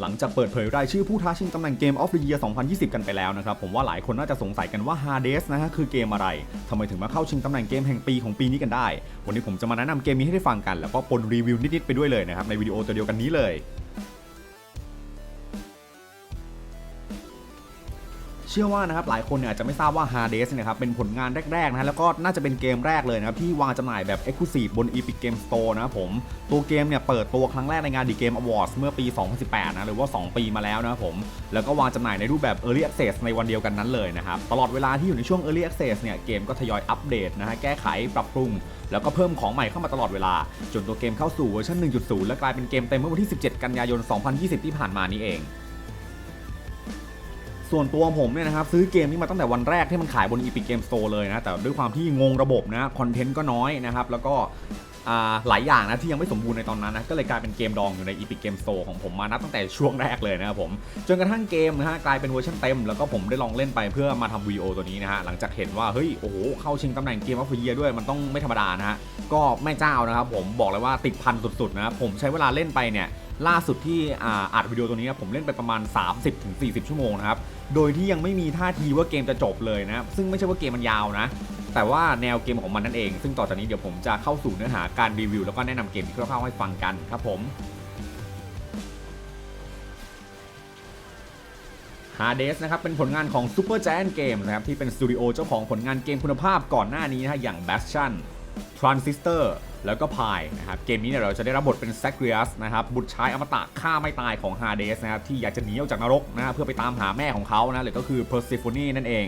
หลังจากเปิดเผยรายชื่อผู้ท้าชิงตำแหน่งเกม of the Year 2020 กันไปแล้วนะครับผมว่าหลายคนน่าจะสงสัยกันว่า Hades นะฮะคือเกมอะไรทำไมถึงมาเข้าชิงตำแหน่งเกมแห่งปีของปีนี้กันได้ วันนี้ผมจะมาแนะนำเกมนี้ให้ได้ฟังกัน แล้วก็ปนรีวิวนิดๆไปด้วยเลยนะครับในวิดีโอตัวเดียวกันนี้เลย ชื่อว่านะครับหลายคนเนี่ยอาจจะไม่ทราบว่า Hades เนี่ยนะครับเป็นผลงานแรกๆนะฮะแล้วก็น่าจะเป็นเกมแรกเลยนะครับที่วางจำหน่ายแบบ Exclusive บน Epic Game Store นะครับผมตัวเกมเนี่ยเปิดตัวครั้งแรกในงาน The Game Awards เมื่อปี 2018 นะหรือว่า 2 ปีมาแล้วนะครับผมแล้วก็วางจำหน่ายในรูปแบบ Early Access ในวันเดียวกันนั้นเลยนะครับตลอดเวลาที่อยู่ในช่วง Early Access เนี่ยเกมก็ทยอยอัปเดตนะฮะแก้ไขปรับปรุง แล้วก็เพิ่มของใหม่เข้ามาตลอดเวลา จนตัวเกมเข้าสู่เวอร์ชัน1.0 และกลายเป็นเกมเต็มเมื่อวันที่ 17 กันยายน 2020 ที่ผ่านมานี้เอง ส่วนตัวผมเนี่ยนะครับซื้อเกมนี้มาตั้งแต่วันแรกที่มันขายบน Epic Game Store เลยนะแต่ด้วยความที่งงระบบนะคอนเทนต์ก็น้อยนะครับแล้วก็ หลายอย่างนะที่ยังไม่สมบูรณ์ในตอนนั้นนะก็เลยกลายเป็นเกมดองอยู่ใน Epic Game Store ของผมมานับตั้งแต่ช่วงแรกเลยนะครับผมจนกระทั่งเกมนะฮะกลายเป็นเวอร์ชันเต็มแล้วก็ผมได้ลองเล่นไปเพื่อมาทำวีโอตัวนี้นะฮะหลังจากเห็นว่าเฮ้ยโอ้โหเข้าชิงตำแหน่งเกมออฟเยียด้วยมันต้องไม่ธรรมดานะฮะก็แม่เจ้านะครับผมบอกเลยว่าติดพันสุดๆนะครับผมใช้เวลาเล่นไปเนี่ยล่าสุดที่อ่าอัดวิดีโอตัวนี้นะผมเล่นไปประมาณ 30-40 ชั่วโมงนะครับ โดยที่ยังไม่มีท่าทีว่าเกมจะจบเลยนะ ซึ่งไม่ใช่ว่าเกมมันยาวนะ แต่ว่าแนวเกมของมันนั่นเอง ซึ่งต่อจากนี้เดี๋ยวผมจะเข้าสู่เนื้อหาการรีวิว แล้วก็แนะนำเกมที่คร่าวๆให้ฟังกันครับผมฮาเดสนะครับเป็นผลงานของ Super Giant Games นะครับที่เป็นสตูดิโอเจ้าของผลงานเกมคุณภาพก่อนหน้านี้นะฮะอย่าง Bastion Transistor แล้วก็ Pi นะครับเกมนี้เนี่ยเราจะได้รับบทเป็น Zagreus นะครับบุตรชายอมตะฆ่าไม่ตายของ Hades นะครับที่อยากจะหนีออกจากนรกนะเพื่อไปตามหาแม่ของเขานะหรือก็คือ Persephone นั่นเอง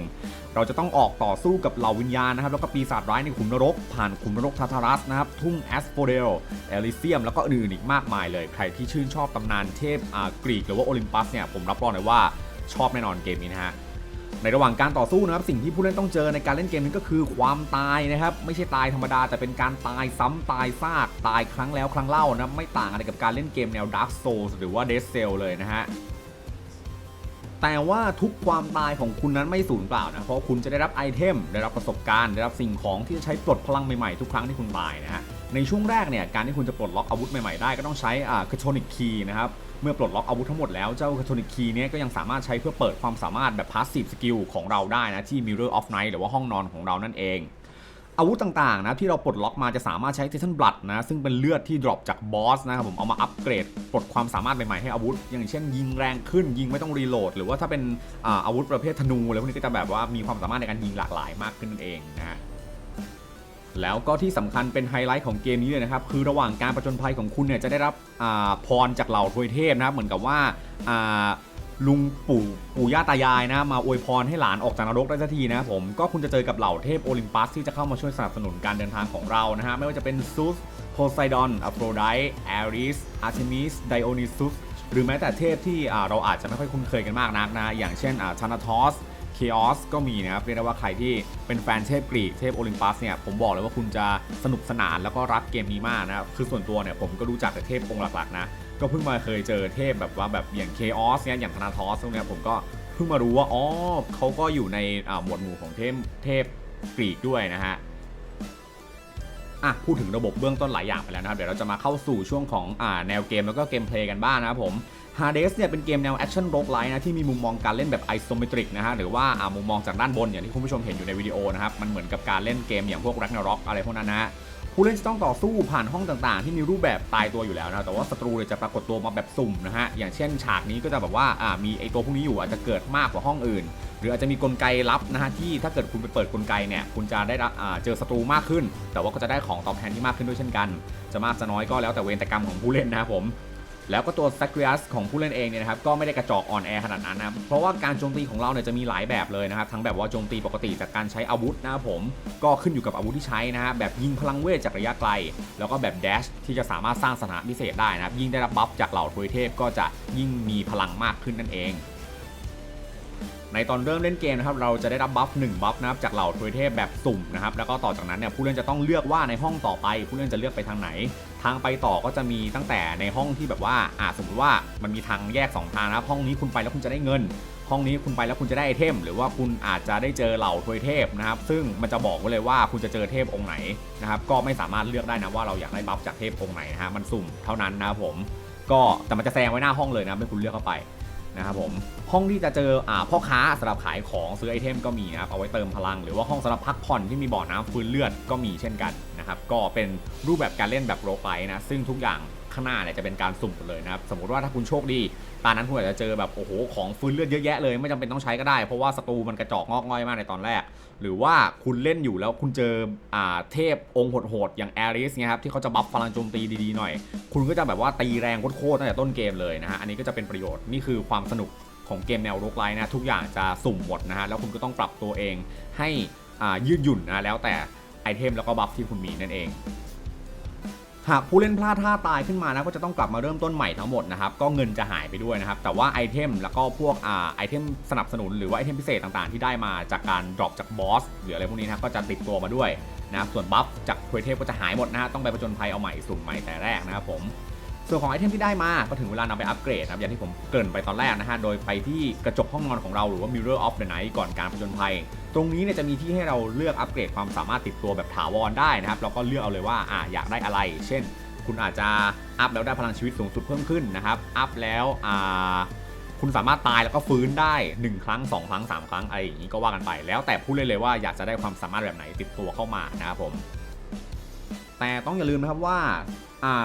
เราจะต้องออกต่อสู้กับเหล่าวิญญาณนะครับแล้วก็ปีศาจร้ายในขุมนรก ผ่านขุมนรกทาทารัสนะครับทุ่งแอสโฟเดลเอลิเซียมแล้วก็อื่นอีกมากมายเลย ใครที่ชื่นชอบตำนานเทพอากรีกหรือว่าโอลิมปัสเนี่ยผมรับรองเลยว่าชอบแน่นอนเกมนี้นะฮะ ในระหว่างการต่อสู้นะครับสิ่งที่ผู้เล่นต้องเจอในการเล่นเกมนี้ก็คือความตายนะครับ ไม่ใช่ตายธรรมดาแต่เป็นการตายซ้ำตายซากตายครั้งแล้วครั้งเล่านะไม่ต่างอะไรกับการเล่นเกมแนว Dark Souls หรือว่า Dead Cell เลยนะฮะแต่ว่าทุกความตายของคุณนั้นไม่สูญเปล่านะ เพราะคุณจะได้รับไอเทม ได้รับประสบการณ์ ได้รับสิ่งของที่จะใช้ปลดพลังใหม่ๆ ทุกครั้งที่คุณตายนะฮะ ในช่วงแรกเนี่ยการที่คุณจะปลดล็อกอาวุธใหม่ๆได้ก็ต้องใช้อ่าคาโทนิกคีนะครับเมื่อปลดล็อกอาวุธทั้งหมดแล้วเจ้าคาโทนิกคีเนี้ยก็ยังสามารถใช้เพื่อเปิดความสามารถแบบพาสซีฟสกิลของเราได้นะที่ Mirror of Night หรือว่าห้องนอนของเรานั่นเองอาวุธต่างๆนะที่เราปลดล็อกมาจะสามารถใช้ Titan Blood นะซึ่งเป็นเลือดที่ดรอปจากบอสนะครับผมเอามาอัปเกรดปลดความสามารถใหม่ๆให้อาวุธ อย่างเช่นยิงแรงขึ้นยิงไม่ต้องรีโหลด หรือว่าถ้าเป็นอาอาวุธประเภทธนูอะไรพวกนี้ก็จะแบบว่ามีความสามารถในการยิงหลากหลายมากขึ้นนั่นเองนะฮะ แล้วก็ที่สำคัญเป็นไฮไลท์ของเกมนี้เลยนะครับ คือระหว่างการประจนภัยของคุณเนี่ยจะได้รับพรจากเหล่าทวยเทพนะครับ เหมือนกับว่าลุงปู่ปู่ย่าตายายนะ มาอวยพรให้หลานออกจากนรกได้สักทีนะผมก็คุณจะเจอกับเหล่าเทพโอลิมปัสที่จะเข้ามาช่วยสนับสนุนการเดินทางของเรานะฮะ ไม่ว่าจะเป็นซูสโพไซดอนอโฟรไดต์แอริสอาร์เทมิสไดโอนิซุสหรือแม้แต่เทพที่เราอาจจะไม่ค่อยคุ้นเคยกันมากนักนะ อย่างเช่นธานาทอส เคออสก็มีนะครับ เรียกได้ว่าใครที่เป็นแฟนเทพกรีกเทพโอลิมปัสเนี่ย ผมบอกเลยว่าคุณจะสนุกสนานแล้วก็รักเกมนี้มากนะครับ คือส่วนตัวเนี่ยผมก็รู้จักแต่เทพองค์หลักๆนะ ก็เพิ่งมาเคยเจอเทพแบบว่าแบบอย่างเคออสเนี่ยอย่างธนาทอสพวกเนี้ยผมก็เพิ่งมารู้ว่า อ๋อเขาก็อยู่ในหมวดหมู่ของเทพเทพกรีกด้วยนะฮะอะพูดถึงระบบเบื้องต้นหลายอย่างไปแล้วนะครับ เดี๋ยวเราจะมาเข้าสู่ช่วงของอ่าแนวเกมแล้วก็เกมเพลย์กันบ้างนะครับผม Hades เนี่ยเป็นเกมแนวแอคชั่นโรกไลท์นะที่มีมุมมองการเล่นแบบไอโซเมตริกนะฮะหรือว่าอ่ามุมมองจากด้านบนอย่างที่คุณผู้ชมเห็นอยู่ในวิดีโอนะครับมันเหมือนกับการเล่นเกมอย่างพวก Ragnarok อะไรพวกนั้นนะผู้เล่นจะต้องต่อสู้ผ่านห้องต่างๆ ที่มีรูปแบบตายตัวอยู่แล้วนะแต่ว่าศัตรูเนี่ยจะปรากฏตัวมาแบบสุ่มนะฮะอย่างเช่น ฉากนี้ก็จะแบบว่าอ่ามีไอตัวพวกนี้อยู่อาจจะเกิดมากกว่าห้องอื่น หรืออาจจะมีกลไกลับนะฮะที่ถ้าเกิดคุณไปเปิดกลไกเนี่ยคุณจะได้อ่าเจอศัตรูมากขึ้น แต่ว่าก็จะได้ของตอบแทนที่มากขึ้นด้วยเช่นกัน จะมากจะน้อยก็แล้วแต่เวรแต่กรรมของผู้เล่นนะครับผม แล้วก็ตัวซักเรียสของผู้เล่นเองเนี่ยนะครับก็ไม่ได้กระจอกอ่อนแอขนาดนั้นนะครับเพราะว่าการโจมตีของเราเนี่ยจะมีหลายแบบเลยนะครับทั้งแบบว่าโจมตีปกติจากการใช้อาวุธนะครับผมก็ขึ้นอยู่กับอาวุธที่ใช้นะฮะแบบยิงพลังเวทจากระยะไกล แล้วก็แบบเดชที่จะสามารถสร้างสถานพิเศษได้นะครับยิ่งได้รับบัฟจากเหล่าทวยเทพก็จะยิ่งมีพลังมากขึ้นนั่นเอง ในตอนเริ่มเล่นเกมนะครับเราจะได้รับบัฟ1บัฟนะครับจากเหล่าทวยเทพแบบสุ่มนะครับแล้วก็ต่อจากนั้นเนี่ยผู้เล่นจะต้องเลือกว่าในห้องต่อไป ผู้เล่นจะเลือกไปทางไหน ทางไปต่อก็จะมีตั้งแต่ในห้องที่แบบว่าอ่าสมมติว่ามันมีทางแยก 2 ทางนะครับห้องนี้คุณไปแล้วคุณจะได้เงิน ห้องนี้คุณไปแล้วคุณจะได้ไอเทม หรือว่าคุณอาจจะได้เจอเหล่าทวยเทพนะครับซึ่งมันจะบอกไว้เลยว่าคุณจะเจอเทพองค์ไหนนะครับก็ไม่สามารถเลือกได้นะว่าเราอยากได้บัฟจากเทพองค์ไหนนะฮะมันสุ่มเท่านั้นนะครับผมก็แต่มันจะแซงไว้หน้าห้องเลยนะให้คุณเลือกเข้าไป นะครับผมห้องที่จะเจออ่าพ่อค้าสำหรับขายของซื้อไอเทมก็มีนะครับเอาไว้เติมพลัง หรือว่าห้องสำหรับพักผ่อนที่มีบ่อน้ำฟื้นเลือดก็มีเช่นกันนะครับก็เป็นรูปแบบการเล่นแบบโรไลท์นะซึ่งทุกอย่างข้างหน้าเนี่ยจะเป็นการสุ่มหมดเลยนะครับสมมติว่าถ้าคุณโชคดีตอนนั้นคุณอาจจะเจอแบบโอ้โหของฟื้นเลือดเยอะแยะเลยไม่จำเป็นต้องใช้ก็ได้เพราะว่าศัตรูมันกระจอกงอกง่อยมากในตอนแรก หรือว่าคุณเล่นอยู่แล้วคุณเจออ่าเทพองค์โหดๆอย่างแอริสเนี่ยครับที่เขาจะบัฟพลังโจมตีดีๆหน่อย คุณก็จะแบบว่าตีแรงโคตรๆตั้งแต่ต้นเกมเลยนะฮะอันนี้ก็จะเป็นประโยชน์นี่คือความสนุกของเกมแนวโรกไลน์นะทุกอย่างจะสุ่มหมดนะฮะแล้วคุณก็ต้องปรับตัวเองให้อ่ายืดหยุ่นนะแล้วแต่ไอเทมแล้วก็บัฟที่คุณมีนั่นเอง หากผู้เล่นพลาดท่าตายขึ้นมานะก็จะต้องกลับมาเริ่มต้นใหม่ทั้งหมดนะครับก็เงินจะหายไปด้วยนะครับแต่ว่าไอเทมแล้วก็พวกอ่าไอเทมสนับสนุนหรือว่าไอเทมพิเศษต่างๆ ที่ได้มาจากการดรอปจากบอสหรืออะไรพวกนี้นะครับก็จะติดตัวมาด้วยนะครับส่วนบัฟจากทวเทพก็จะหายหมดนะฮะต้องไปประจนภัยเอาใหม่สุ่มใหม่แต่แรกนะครับผม ส่วนของไอเทมที่ได้มาก็ถึงเวลานำไปอัปเกรดนะครับอย่างที่ผมเกริ่นไปตอนแรกนะฮะ โดยไปที่กระจกห้องนอนของเราหรือว่า Mirror of the Night ก่อนการผจญภัย ตรงนี้เนี่ยจะมีที่ให้เราเลือกอัปเกรดความสามารถติดตัวแบบถาวรได้นะครับแล้วก็เลือกเอาเลยว่าอ่าอยากได้อะไร เช่น คุณอาจจะอัพแล้วได้พลังชีวิตสูงสุดเพิ่มขึ้นนะครับอัพแล้วอ่าคุณสามารถตายแล้วก็ฟื้นได้ 1 ครั้ง 2 ครั้ง 3 ครั้งอะไรอย่างนี้ก็ว่ากันไป แล้วแต่ผู้เล่นเลยว่าอยากจะได้ความสามารถแบบไหนติดตัวเข้ามานะครับผมแต่ต้องอย่าลืมนะครับว่า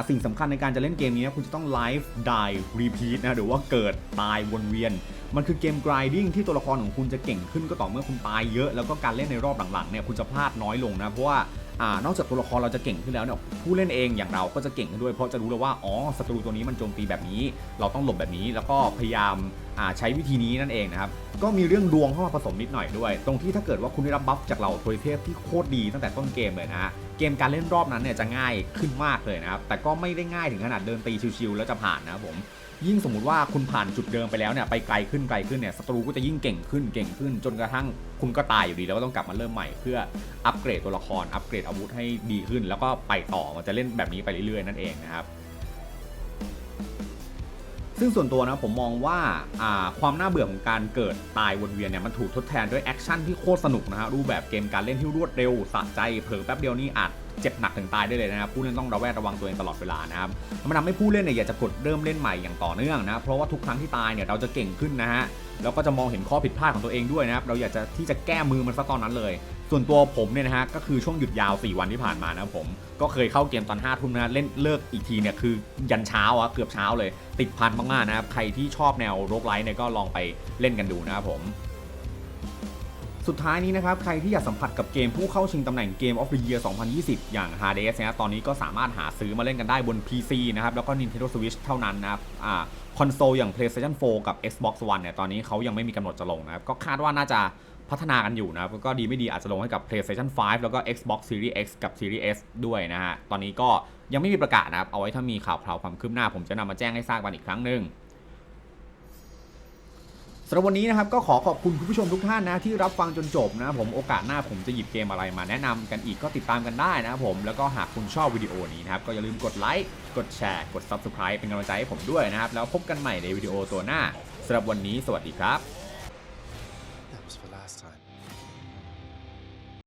สิ่งสำคัญในการจะเล่นเกมนี้นะคุณจะต้องไลฟ์ die repeat นะหรือว่าเกิดตายวนเวียน มันคือเกม grinding ที่ตัวละครของคุณจะเก่งขึ้นก็ต่อเมื่อคุณตายเยอะแล้วก็การเล่นในรอบหลังๆเนี่ยคุณจะพลาดน้อยลงนะเพราะว่า อนอกจากตัวละครเราจะเก่งขึ้นแล้วเนี่ยผู้เล่นเองอย่างเราก็จะเก่งขึ้นด้วยเพราะจะรู้แล้วว่าอ๋อศัตรูตัวนี้มันโจมตีแบบนี้ เราต้องหลบแบบนี้แล้วก็พยายามใช้วิธีนี้นั่นเองนะครับก็มีเรื่องดวงเข้ามาผสมนิดหน่อยด้วย ตรงที่ถ้าเกิดว่าคุณได้รับบัฟจากเหล่าทวยเทพที่โคตรดีตั้งแต่ต้นเกมเลยนะฮะเกมการเล่นรอบนั้นเนี่ยจะง่ายขึ้นมากเลยนะครับแต่ก็ไม่ได้ง่ายถึงขนาดเดินตีชิวๆแล้วจะผ่านนะครับผมยิ่งสมมติว่าคุณผ่านจุดเดิมไปแล้วเนี่ยไปไกลขึ้นไกลขึ้นเนี่ยศัตรูก็จะยิ่งเก่งขึ้นเก่งขึ้น จนกระทั่งคุณก็ตายอยู่ดีแล้วก็ต้องกลับมาเริ่มใหม่เพื่ออัปเกรดตัวละครอัปเกรดอาวุธให้ดีขึ้น แล้วก็ไปต่อมันจะเล่นแบบนี้ไปเรื่อยๆนั่นเองนะครับซึ่งส่วนตัวนะผมมองว่าอ่าความน่าเบื่อของการเกิดตายวนเวียนเนี่ยมันถูกทดแทนด้วยแอคชั่นที่โคตรสนุกนะฮะรูปแบบเกมการเล่นที่รวดเร็วสะใจเผลอแป๊บเดียวนี่อาจ เจ็บหนักถึงตายได้เลยนะครับผู้เล่นต้องระแวดระวังตัวเองตลอดเวลานะครับมันทำให้ผู้เล่นเนี่ยอยากจะกดเริ่มเล่นใหม่อย่างต่อเนื่องนะเพราะว่าทุกครั้งที่ตายเนี่ยเราจะเก่งขึ้นนะฮะแล้วก็จะมองเห็นข้อผิดพลาดของตัวเองด้วยนะครับเราอยากจะที่จะแก้มือมันซะตอนนั้นเลย ส่วนตัวผมเนี่ยนะฮะก็คือช่วงหยุดยาว 4 วันที่ผ่านมานะผมก็เคยเข้าเกมตอน5ทุ่มนะเล่นเลิกอีกทีเนี่ยคือยันเช้าอะเกือบเช้าเลย ติดพันมากๆนะครับใครที่ชอบแนวโรกไลท์เนี่ยก็ลองไปเล่นกันดูนะครับผม สุดท้ายนี้นะครับ ใครที่อยากสัมผัสกับเกมผู้เข้าชิงตำแหน่งเกม of the Year 2020 อย่าง Hades นะตอนนี้ก็สามารถหาซื้อมาเล่นกันได้บน PC นะครับ แล้วก็ Nintendo Switch เท่านั้นนะครับอคอนโซลอย่าง PlayStation 4 กับ Xbox One เนี่ยตอนนี้เขายังไม่มีกำหนดจะลงนะครับ ก็คาดว่าน่าจะพัฒนากันอยู่นะครับก็ดีไม่ดีอาจจะลงให้กับ PlayStation 5 แล้วก็ Xbox Series X กับ Series S ด้วยนะฮะตอนนี้ก็ยังไม่มีประกาศนะครับเอาไว้ถ้ามีข่าวคราวความคืบหน้าผมจะนำมาแจ้งให้ทราบกันอีกครั้งหนึ่ง สำหรับวันนี้นะครับก็ขอขอบคุณคุณผู้ชมทุกท่านนะที่รับฟังจนจบนะครับผมโอกาสหน้าผมจะหยิบเกมอะไรมาแนะนำกันอีกก็ติดตามกันได้นะครับผมแล้วก็หากคุณชอบวิดีโอนี้นะครับก็อย่าลืมกดไลค์กดแชร์กด Subscribe เป็นกำลังใจให้ผมด้วยนะครับแล้วพบกันใหม่ในวิดีโอตัวหน้าสำหรับวันนี้สวัสดีครับ